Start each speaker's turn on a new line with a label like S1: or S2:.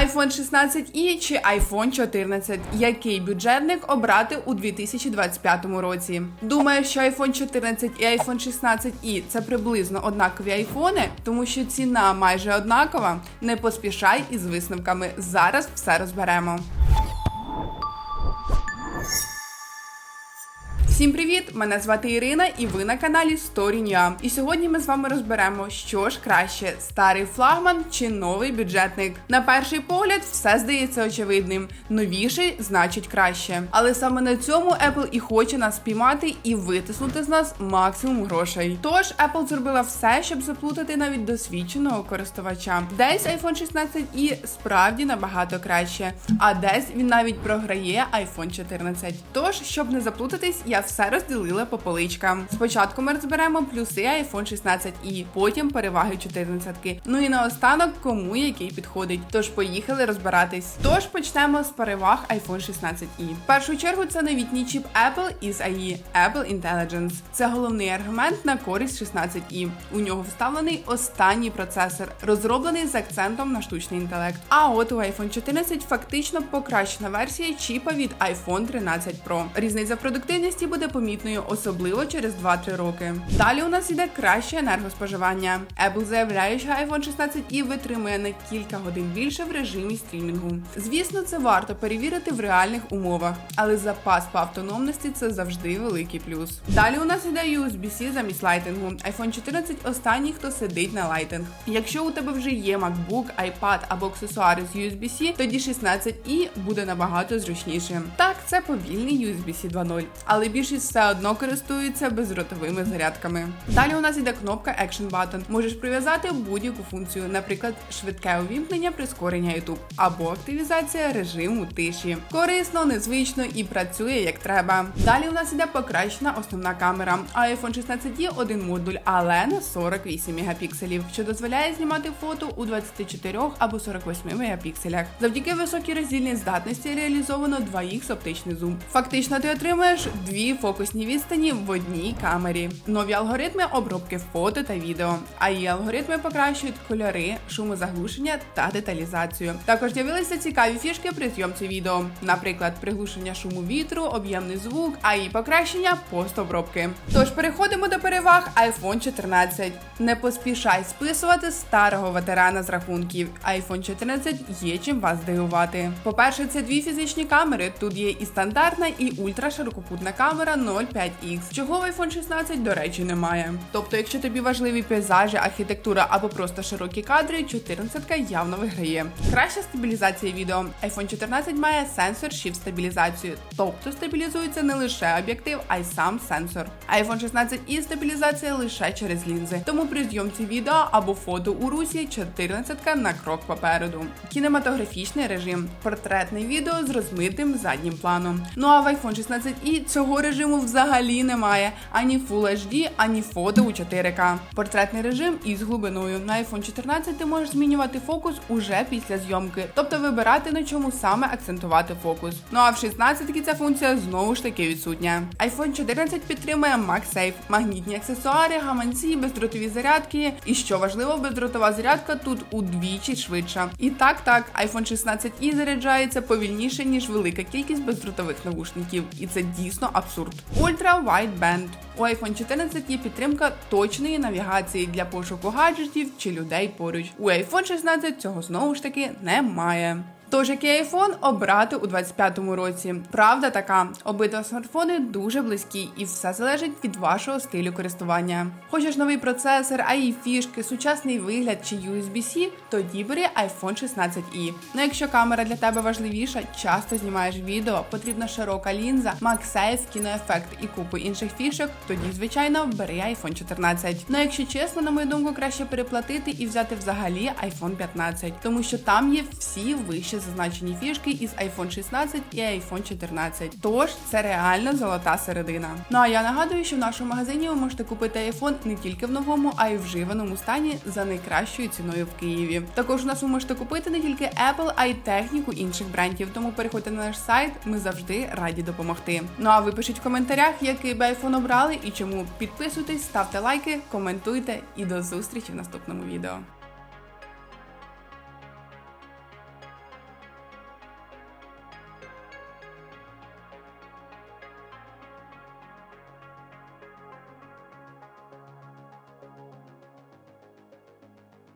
S1: iPhone 16 і чи iPhone 14? Який бюджетник обрати у 2025 році? Думаю, що iPhone 14 і iPhone 16 і це приблизно однакові айфони, тому що ціна майже однакова. Не поспішай із висновками. Зараз все розберемо. Всім привіт! Мене звати Ірина, і ви на каналі Story.ua. І сьогодні ми з вами розберемо, що ж краще: старий флагман чи новий бюджетник. На перший погляд, все здається очевидним. Новіший значить краще. Але саме на цьому Apple і хоче нас спіймати і витиснути з нас максимум грошей. Тож Apple зробила все, щоб заплутати навіть досвідченого користувача. Десь iPhone 16 і справді набагато краще, а десь він навіть програє iPhone 14. Тож, щоб не заплутатись, я все розділила по поличкам. Спочатку ми розберемо плюси iPhone 16 і потім переваги 14. Ну і наостанок, кому який підходить. Тож поїхали розбиратись. Тож почнемо з переваг iPhone 16 і в першу чергу це новітній чіп Apple із AI Apple Intelligence. Це головний аргумент на користь 16 і у нього вставлений останній процесор, розроблений з акцентом на штучний інтелект. А от у iPhone 14 фактично покращена версія чіпа від iPhone 13 Pro. Різниця в продуктивності буде помітною, особливо через 2-3 роки. Далі у нас іде краще енергоспоживання. Apple заявляє, що iPhone 16 і витримує на кілька годин більше в режимі стрімінгу. Звісно, це варто перевірити в реальних умовах, але запас по автономності це завжди великий плюс. Далі у нас іде USB-C замість лайтингу. iPhone 14 останній, хто сидить на лайтинг. Якщо у тебе вже є MacBook, iPad або аксесуари з USB-C, тоді 16 і буде набагато зручніше. Так, це повільний USB-C 2.0, але більшість все одно користуються бездротовими зарядками. Далі у нас іде кнопка Action Button. Можеш прив'язати будь-яку функцію, наприклад, швидке увімкнення прискорення YouTube або активізація режиму тиші. Корисно, незвично і працює як треба. Далі у нас іде покращена основна камера. iPhone 16 є один модуль, але на 48 мегапікселів, що дозволяє знімати фото у 24 або 48 мегапікселях. Завдяки високій роздільній здатності реалізовано 2х оптичний зум. Фактично, ти отримуєш дві фокусні відстані в одній камері. Нові алгоритми обробки фото та відео. А її алгоритми покращують кольори, шумозаглушення та деталізацію. Також з'явилися цікаві фішки при зйомці відео, наприклад, приглушення шуму вітру, об'ємний звук, а і покращення постобробки. Тож переходимо до переваг iPhone 14. Не поспішай списувати старого ветерана з рахунків. iPhone 14 є чим вас здивувати. По-перше, це дві фізичні камери. Тут є і стандартна, і ультраширокопутна камера 0,5X, чого в iPhone 16, до речі, немає. Тобто, якщо тобі важливі пейзажі, архітектура або просто широкі кадри, 14 явно виграє. Краща стабілізація відео. iPhone 14 має сенсор Shift стабілізацію, тобто стабілізується не лише об'єктив, а й сам сенсор. iPhone 16 і стабілізація лише через лінзи. Тому при зйомці відео або фото у русі 14 на крок попереду. Кінематографічний режим, портретне відео з розмитим заднім планом. Ну а в iPhone 16 і цього режиму взагалі немає ані Full HD, ані фото у 4К. Портретний режим із глибиною. На iPhone 14 ти можеш змінювати фокус уже після зйомки, тобто вибирати на чому саме акцентувати фокус. Ну а в 16 ця функція знову ж таки відсутня. iPhone 14 підтримує MagSafe, магнітні аксесуари, гаманці, бездротові зарядки. І що важливо, бездротова зарядка тут удвічі швидша. І так, так, iPhone 16 і заряджається повільніше, ніж велика кількість бездротових навушників. І це дійсно абсурд. Ultra Wideband. У iPhone 14 є підтримка точної навігації для пошуку гаджетів чи людей поруч. У iPhone 16 цього знову ж таки немає. Тож який айфон обрати у 25-му році? Правда така, обидва смартфони дуже близькі, і все залежить від вашого стилю користування. Хочеш новий процесор, а і фішки, сучасний вигляд чи USB-C, тоді бери iPhone 16i. Ну якщо камера для тебе важливіша, часто знімаєш відео, потрібна широка лінза, MagSafe, кіноефект і купу інших фішок, тоді звичайно бери iPhone 14. Ну якщо чесно, на мою думку, краще переплатити і взяти взагалі iPhone 15, тому що там є всі вищі зазначені фішки із iPhone 16 і iPhone 14. Тож це реально золота середина. Ну а я нагадую, що в нашому магазині ви можете купити iPhone не тільки в новому, а й вживаному стані за найкращою ціною в Києві. Також у нас ви можете купити не тільки Apple, а й техніку інших брендів. Тому переходьте на наш сайт, ми завжди раді допомогти. Ну а ви пишіть в коментарях, який би iPhone обрали і чому. Підписуйтесь, ставте лайки, коментуйте і до зустрічі в наступному відео.